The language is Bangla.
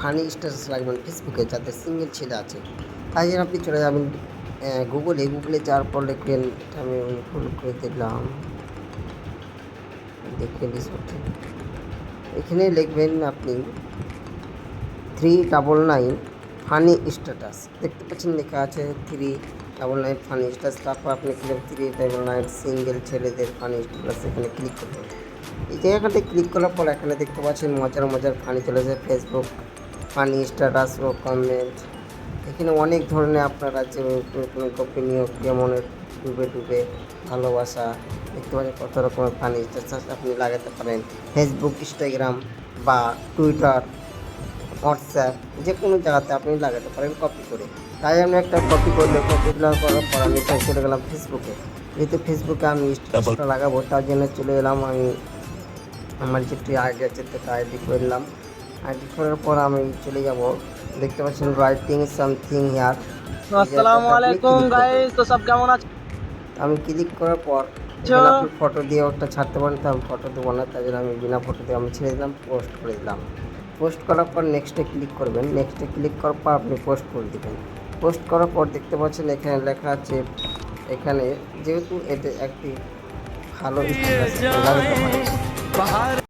ফানি স্ট্যাটাস রাখবেন ফেসবুকে যাতে সিঙ্গেল ছেলে আছে। তাই জন্য আপনি চলে যাবেন গুগলে গুগলে যাওয়ার পর লিখবেন আমি ভুল করে দিলাম দেখে লিস্ট এখানে লিখবেন আপনি three double nine funny status দেখতে পাচ্ছেন লেখা আছে three double nine funny status তারপর আপনি click three double nine single ছেলেদের ফানি স্ট্যাটাস এখানে ক্লিক করতে হবে। এই জায়গাটাতে ক্লিক করার পর এখানে দেখতে পাচ্ছেন মজার মজার ফানি চলে যায় ফেসবুক ফানি স্ট্যাটাস ও কমেন্ট এখানে অনেক ধরনের আপনারা যে কোনো গোপনীয় কেমনের ডুবে ডুবে ভালোবাসা দেখতে পাচ্ছেন কত রকমের ফানি স্ট্যাটাস আপনি লাগাতে পারেন। ফেসবুক ইনস্টাগ্রাম বা টুইটার হোয়াটসঅ্যাপ যে কোনো জায়গাতে আপনি লাগাতে পারেন কপি করে। তাই আমি একটা কপি করলে কপি করার পর আমি চলে গেলাম ফেসবুকে যেহেতু ফেসবুকে আমি স্ট্যাটাসটা লাগাবো তার জন্য চলে এলাম আমি আমার যেটি আইডি আছে সেটা আইডি করলাম। আইডি করার পর আমি চলে যাব। দেখতে পাচ্ছেন রাইটিং সামথিং হিয়ার আসসালামু আলাইকুম গাইস তো সব কেমন আছে আমি ক্লিক করার পর আপনি ফটো দিয়ে একটা ছাড়তে পারেন তো আমি ফটো দেবো না তাই জন্য আমি বিনা ফটো দিয়ে আমি ছেড়ে দিলাম পোস্ট করে দিলাম। পোস্ট করার পর নেক্সটে ক্লিক করবেন। নেক্সটে ক্লিক করার পর আপনি পোস্ট করে দেবেন। পোস্ট করার পর দেখতে পাচ্ছেন এখানে লেখা আছে এখানে যেহেতু এটা একটি ভালো স্ট্যাটাস লাগাতে পারেন